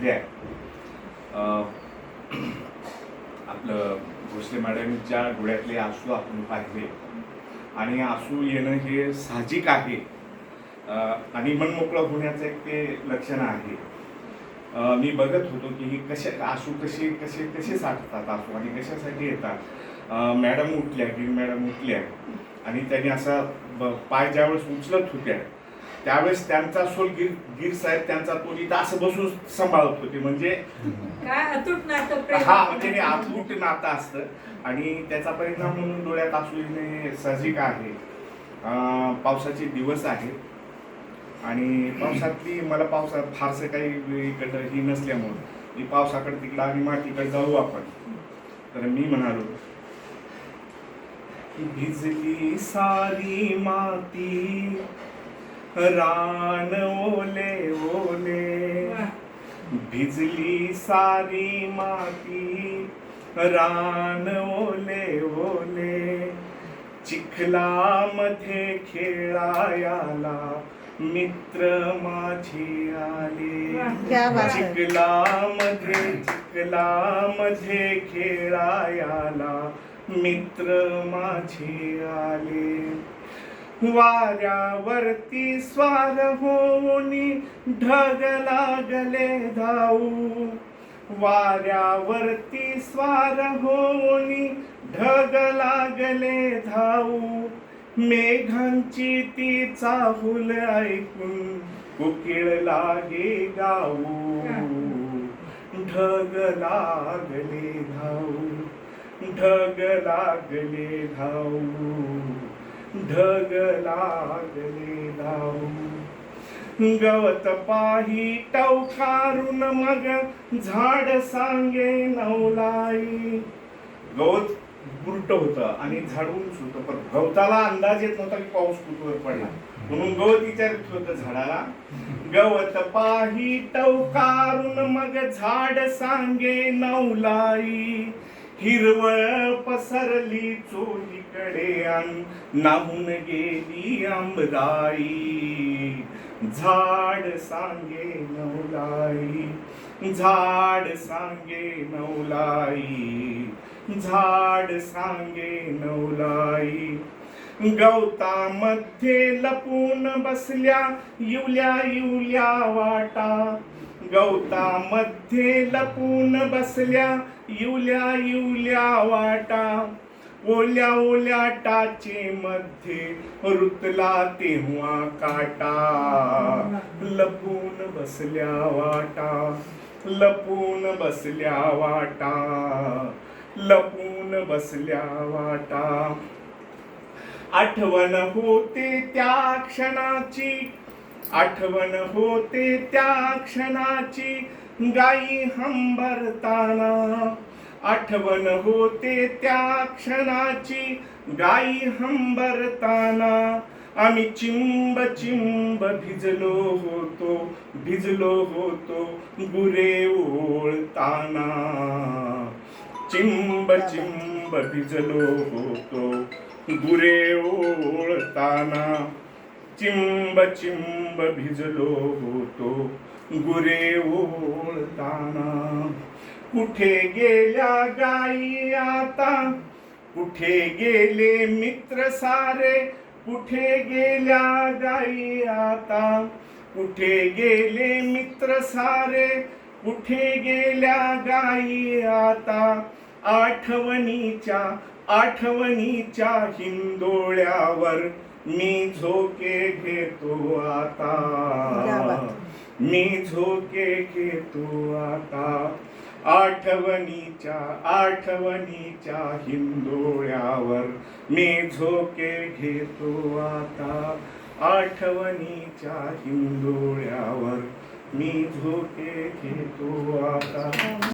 हे आहे आपलं भोसले मॅडमच्या डोळ्यातले आसू आपण पाहिले. आणि आसू येणं हे साहजिक आहे. आणि मन मोकळं होण्याचं एक ते लक्षण आहे. मी बघत होतो की ही कशा आसू कसे कसे कसे साठतात आसू आणि कशासाठी येतात. मॅडम उठल्या की मॅडम उठल्या. आणि त्यांनी असा ब- पाय ज्यावेळेस उचलत होत्या त्यावेळेस त्यांचा सोल गिर गिर साहेब त्यांचा तो इथं असं बसून सांभाळत होते. म्हणजे काय अतूट नातं प्रेम हा म्हणजे हे नातं असतं. आणि त्याचा परिणाम म्हणून डोळ्यात असू येणे साहजिक आहे. अं, पावसाचे दिवस आहेत. आणि पावसातली मला पावसात फारसं काही इकडं ही नसल्यामुळं मी पावसाकडे तिकडं आणि मातीकडे जाऊ आपण. तर मी म्हणालो की भिजली सारी माती रान ओले ओले. भिजली सारी माती रान ओले ओले चिखलामध्ये खेळायाला मित्र माझे आले. चिखलामध्ये चिखलामध्ये खेळायाला मित्र माझे आले वाऱ्यावरती स्वार होऊनी ढग लागले धाऊ वाऱ्यावरती स्वार होऊनी ढग लागले धाऊ मेघांची ती चाहुल ऐकून कुकिळ लागे गाऊ. ढग लागले धाऊ ढग लागले धाऊ ढग लागले धाऊ गवत पाही टवकारून मग झाड सांगे नवलाई. गवत बुरट होतं आणि झाड उंच होतं पण गवताला अंदाज येत नव्हता की पाऊस कुठवर पडला. म्हणून गवत विचारित होतं झाडाला गवत पाही टवकारून मग झाड सांगे नवलाई. हिरवळ पसरली चोहीकडे नाहून गेली आंबदाई झाड सांगे नवलाई. झाड सांगे नवलाई. झाड सांगे नवलाई. गवतामध्ये लपून बसल्या युल्या युल्या वाटा. गवतामध्ये लपून बसल्या युल्या युल्या वाटा. ओल्या ओल्या टाचे मध्ये रुतला तेव्हा काटा. लपून बसल्या वाटा लपून बसल्या वाटा. लपून बसल्या वाटा. आठवण होते त्या क्षणाची आठवण होते त्या क्षणाची गाई हंबरताना. आठवण होते त्या क्षणाची गाई हंबरताना. आम्ही चिंब चिंब भिजलो होतो भिजलो होतो गुरे ओळताना. चिंब चिंब भिजलो होतो गुरे ओळताना. चिंब चिंब भिजलो होतो. गुरे ओळताना. कुठे गेल्या गाई आता? कुठे गेले मित्र सारे? कुठे गेल्या गाई आता? कुठे गेले मित्र सारे? कुठे गेल्या गाई आता? आठवणीच्या आठवणीच्या हिंदोळ्यावर मी झोके घेतो आता. मी झोके घेतो आता. आठवणीच्या आठवणीच्या हिंदोळ्यावर मी झोके घेतो आता. आठवणीच्या हिंदोळ्यावर मी झोके घेतो आता.